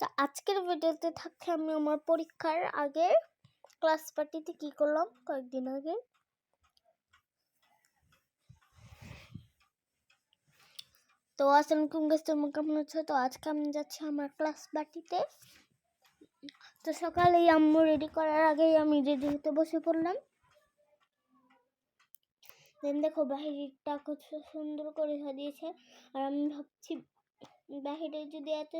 তো আজকের ভিডিওতে থাকছে আমি আমার পরীক্ষার আগে ক্লাস পার্টিতে কি করলাম কয়েকদিন আগে? তো আসসালামাইকুম গাইস তোমরা কেমন আছো তো আজকে আমি যাচ্ছি আমার ক্লাস পার্টিতে তো সকালেই আম্মু রেডি করার আগেই আমি রেডি হতে বসে পড়লাম। দেখো বাহিরটা কত সুন্দর করে সাজিয়েছে। আর আমি ভাবছি বাহিরে যদি এত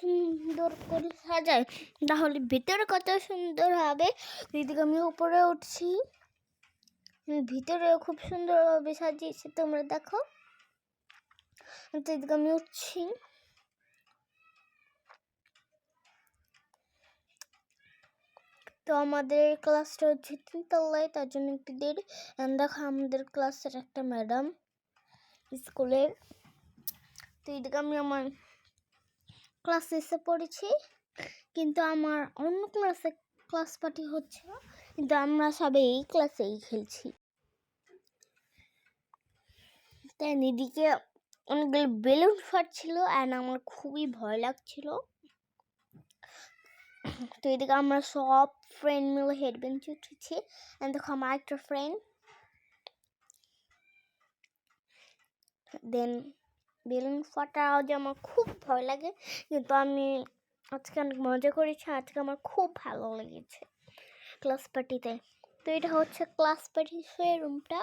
সুন্দর করে সাজায় তাহলে ভিতরে কত সুন্দর হবে। এদিকে আমি উপরে উঠছি। ভিতরেও খুব সুন্দরভাবে সাজিয়েছি, তোমরা দেখো। তো এদিকে আমি উঠছি। তো আমাদের ক্লাসটা হচ্ছে তিনতলায় তার জন্য একটু দেরি। দেখো, আমাদের ক্লাসের একটা ম্যাডাম স্কুলের তো এদিকে আমি আমার ক্লাসে এসে পড়েছি। কিন্তু আমার অন্য ক্লাসে ক্লাস পার্টি হচ্ছে কিন্তু আমরা সবাই এই ক্লাসেই খেলছি। তাই এদিকে অনেকগুলো বেলুন ফাটছিল অ্যান্ড আমার খুবই ভয় লাগছিল। তো এদিকে আমরা সব ফ্রেন্ড মিলে হেড বেঞ্চে উঠেছি। অ্যান্ড দেখো আমার একটা ফ্রেন্ড দেন বেলুন ফাটা আওয়াজে আমার খুব ভয় লাগে। কিন্তু আমি আজকে অনেক মজা করেছি, আজকে আমার খুব ভালো লেগেছে ক্লাস পার্টিতে তো। এটা হচ্ছে ক্লাস পার্টি সেই রুমটা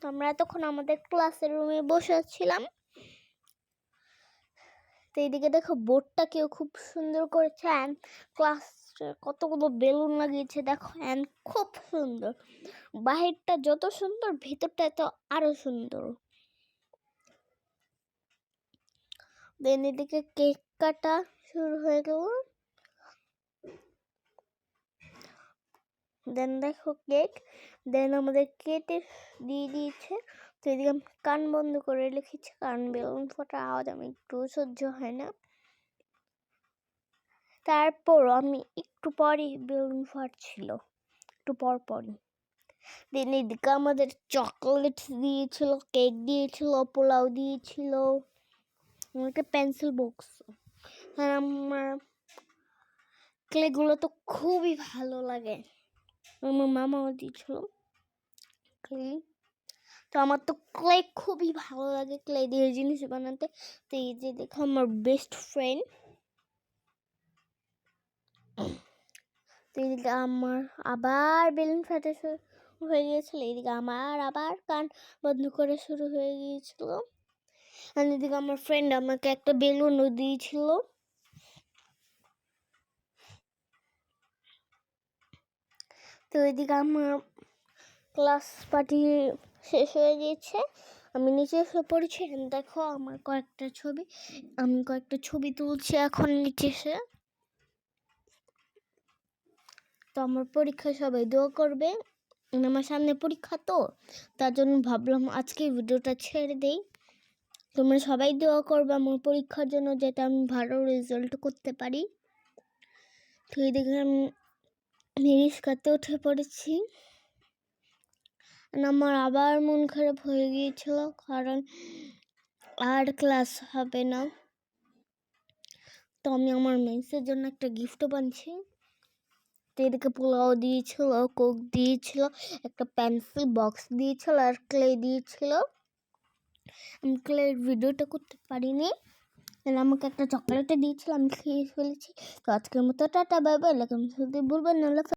তো আমরা এতক্ষণ আমাদের ক্লাসের রুমে বসে ছিলাম তো এইদিকে দেখো বোর্ডটা কেউ খুব সুন্দর করেছে অ্যান্ড ক্লাস কতগুলো বেলুন লাগিয়েছে, দেখো অ্যান্ড খুব সুন্দর। বাহিরটা যত সুন্দর, ভেতরটা তো আরও সুন্দর। দেন এদিকে কেক কাটা শুরু হয়ে গেল। দেন দেখো কেক। দেন আমাদের কেটে দিয়ে দিয়েছে। তো এদিকে আমি কান বন্ধ করে লিখেছি কারণ বেলুন ফোটার আওয়াজ আমি একটু সহ্য হয় না। তারপর আমি একটু পরই বেলুন ফাটছিল। একটু পর পরই। দেন এদিকে আমাদের চকলেট দিয়েছিল, কেক দিয়েছিল, পোলাও দিয়েছিল। আমাকে পেন্সিল বক্স আর আমার ক্লেগুলো তো খুবই ভালো লাগে আমার মামাও দিয়েছিল ক্লে তো আমার তো ক্লে খুবই ভালো লাগে ক্লে দিয়ে জিনিস বানাতে তো এই যে দেখো আমার বেস্ট ফ্রেন্ড তো এইদিকে আমার আবার বেলুন ফাটা শুরু হয়ে গিয়েছিল এইদিকে আমার আবার কান বন্ধ করে শুরু হয়ে গিয়েছিল আর এদিকে আমার ফ্রেন্ড আমাকে একটা বেলুনও দিয়েছিল। তো এদিকে আমার ক্লাস পার্টি শেষ হয়ে গিয়েছে। আমি নিচে এসে পড়েছি। দেখো আমার কয়েকটা ছবি। আমি কয়েকটা ছবি তুলছি এখন নিচে এসে। তো আমার পরীক্ষা সবাই দোয়া করবে। আমার সামনে পরীক্ষা তো। তার জন্য ভাবলাম আজকে ভিডিওটা ছেড়ে দেই। তোমরা সবাই দোয়া করবে আমার পরীক্ষার জন্য যাতে আমি ভালো রেজাল্ট করতে পারি। তো এদিকে আমি রিস্কাতে উঠে পড়েছি। আমার আবার মন খারাপ হয়ে গিয়েছিল, কারণ আর ক্লাস হবে না। তো আমি আমার মেসের জন্য একটা গিফটও বানছি। তো এদিকে পোলাও দিয়েছিল কোক দিয়েছিল, একটা পেন্সিল বক্স দিয়েছিল আর ক্লে দিয়েছিল। আমি ভিডিওটা করতে পারিনি। আমাকে একটা চকলেটে দিয়েছিলাম খেয়ে ফেলেছি। তো আজকের মতো টাটা বাই বাই লাগে বলবেন নাহলে